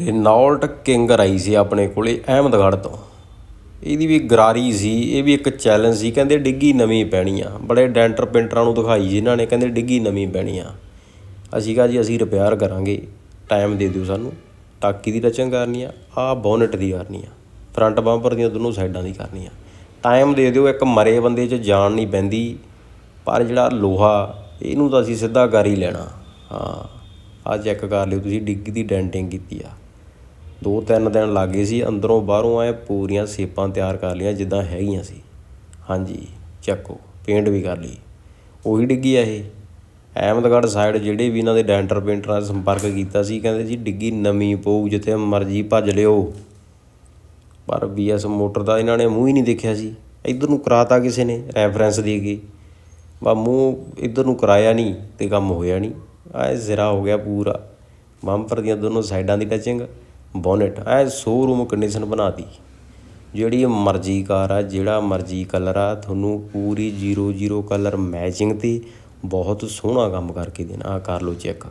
ਰੇਨੌਲਟ ਕਿੰਗਰ ਆਈ ਸੀ ਆਪਣੇ ਕੋਲੇ, ਅਹਿਮਦਗੜ੍ਹ ਤੋਂ। ਇਹਦੀ ਵੀ ਗਰਾਰੀ ਸੀ, ਇਹ ਵੀ ਇੱਕ ਚੈਲੰਜ ਸੀ, ਕਹਿੰਦੇ ਡਿੱਗੀ ਨਵੀਂ ਪੈਣੀ ਆ। ਬੜੇ ਡੈਂਟਰ ਪਿੰਟਰਾਂ ਨੂੰ ਦਿਖਾਈ ਇਹਨਾਂ ਨੇ, ਕਹਿੰਦੇ ਡਿੱਗੀ ਨਵੀਂ ਪੈਣੀ ਆ। ਅਸੀਂ ਕਿਹਾ ਜੀ, ਅਸੀਂ ਰਿਪੇਅਰ ਕਰਾਂਗੇ ਟਾਈਮ ਦੇ ਦਿਓ ਸਾਨੂੰ। ਟਾਕੀ ਦੀ ਰਚਨ ਕਰਨੀ ਆ, ਆਹ ਬੋਨਟ ਦੀ ਕਰਨੀ ਆ। ਫਰੰਟ ਬੰਪਰ ਦੀਆਂ ਦੋਨੋਂ ਸਾਈਡਾਂ ਦੀ ਕਰਨੀ ਆ। ਟਾਈਮ ਦੇ ਦਿਓ, ਇੱਕ ਮਰੇ ਬੰਦੇ 'ਚ ਜਾਨ ਨਹੀਂ ਪੈਂਦੀ, ਪਰ ਜਿਹੜਾ ਲੋਹਾ, ਇਹਨੂੰ ਤਾਂ ਅਸੀਂ ਸਿੱਧਾ ਕਰ ਹੀ ਲੈਣਾ। ਹਾਂ ਆ ਚੈੱਕ ਕਰ ਲਿਓ ਤੁਸੀਂ, ਡਿੱਗੀ ਦੀ ਡੈਂਟਿੰਗ ਕੀਤੀ ਆ। ਦੋ ਤਿੰਨ ਦਿਨ ਲੱਗ ਗਏ ਸੀ, ਅੰਦਰੋਂ ਬਾਹਰੋਂ ਐ ਪੂਰੀਆਂ ਸੇਪਾਂ ਤਿਆਰ ਕਰ ਲਈਆਂ, ਜਿੱਦਾਂ ਹੈਗੀਆਂ ਸੀ। ਹਾਂਜੀ, ਚੱਕੋ ਪੇਂਟ ਵੀ ਕਰ ਲਈ। ਉਹੀ ਡਿੱਗੀ ਆ ਇਹ। ਅਹਿਮਦਗੜ੍ਹ ਸਾਈਡ ਜਿਹੜੇ ਵੀ ਇਹਨਾਂ ਦੇ ਡੈਂਟਰ ਪੇਂਟਰਾਂ ਨਾਲ ਸੰਪਰਕ ਕੀਤਾ ਸੀ, ਕਹਿੰਦੇ ਜੀ ਡਿੱਗੀ ਨਵੀਂ ਪਊ, ਜਿੱਥੇ ਮਰਜ਼ੀ ਭੱਜ ਲਿਓ। ਪਰ ਬੀਐਸ ਮੋਟਰ ਦਾ ਇਹਨਾਂ ਨੇ ਮੂੰਹ ਹੀ ਨਹੀਂ ਦੇਖਿਆ ਸੀ। ਇੱਧਰ ਨੂੰ ਕਰਾਤਾ ਕਿਸੇ ਨੇ ਰੈਫਰੈਂਸ ਦੇ ਕੇ। ਬਾ ਮੂੰਹ ਇੱਧਰ ਨੂੰ ਕਰਾਇਆ ਨਹੀਂ ਤੇ ਕੰਮ ਹੋਇਆ ਨਹੀਂ। ਆਏ ਜ਼ਰਾ ਹੋ ਗਿਆ ਪੂਰਾ। ਬੰਪਰ ਦੀਆਂ ਦੋਨੋਂ ਸਾਈਡਾਂ ਦੀ ਟਚਿੰਗ ਬੋਨਟ। ਐ ਸ਼ੋਰੂਮ ਕੰਡੀਸ਼ਨ ਬਣਾਤੀ ਜਿਹੜੀ ਮਰਜ਼ੀ ਕਾਰ ਆ, ਜਿਹੜਾ ਮਰਜ਼ੀ ਕਲਰ ਆ, ਤੁਹਾਨੂੰ ਪੂਰੀ 00 ਕਲਰ ਮੈਚਿੰਗ ਤੇ ਬਹੁਤ ਸੋਹਣਾ ਕੰਮ ਕਰਕੇ ਦੇਣਾ ਆ ਕਰ ਲਓ ਚੈੱਕ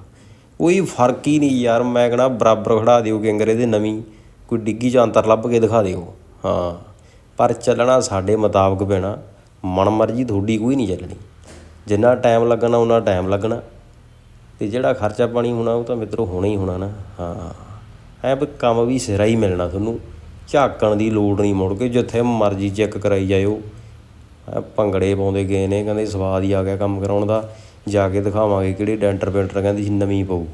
ਕੋਈ ਫ਼ਰਕ ਹੀ ਨਹੀਂ ਯਾਰ, ਮੈਂ ਕਹਣਾ ਬਰਾਬਰ ਖੜਾ ਦਿਓ ਕਿੰਗਰੇ ਦੇ ਨਵੀਂ, ਕੋਈ ਡਿੱਗੀ ਚ ਅੰਤਰ ਲੱਭ ਕੇ ਦਿਖਾ ਦਿਓ। ਹਾਂ, ਪਰ ਚੱਲਣਾ ਸਾਡੇ ਮੁਤਾਬਕ ਪੈਣਾ, ਮਨ ਮਰਜ਼ੀ ਤੁਹਾਡੀ ਕੋਈ ਨਹੀਂ ਚੱਲਣੀ। ਜਿੰਨਾ ਟਾਈਮ ਲੱਗਣਾ ਉਹਨਾਂ ਟਾਈਮ ਲੱਗਣਾ। ਤੇ ਜਿਹੜਾ ਖਰਚਾ ਪਾਣੀ ਹੋਣਾ, ਉਹ ਤਾਂ ਮਿੱਤਰੋ ਹੋਣਾ ਹੀ ਹੋਣਾ ਨਾ। ਹਾਂ। ਐ ਵੀ ਕੰਮ ਵੀ ਸਿਰਾ ਹੀ ਮਿਲਣਾ ਤੁਹਾਨੂੰ। ਝਾਕਣ ਦੀ ਲੋੜ ਨਹੀਂ ਮੁੜ ਕੇ, ਜਿੱਥੇ ਮਰਜ਼ੀ ਚੈੱਕ ਕਰਾਈ ਜਾਇਓ। ਐ ਭੰਗੜੇ ਪਾਉਂਦੇ ਗਏ ਨੇ, ਕਹਿੰਦੇ ਸਵਾਦ ਹੀ ਆ ਗਿਆ ਕੰਮ ਕਰਾਉਣ ਦਾ। ਜਾ ਕੇ ਦਿਖਾਵਾਂਗੇ ਕਿਹੜੇ ਡੈਂਟਰ ਪੇਂਟਰ ਕਹਿੰਦੀ ਸੀ, ਨਵੀਂ ਪਊ।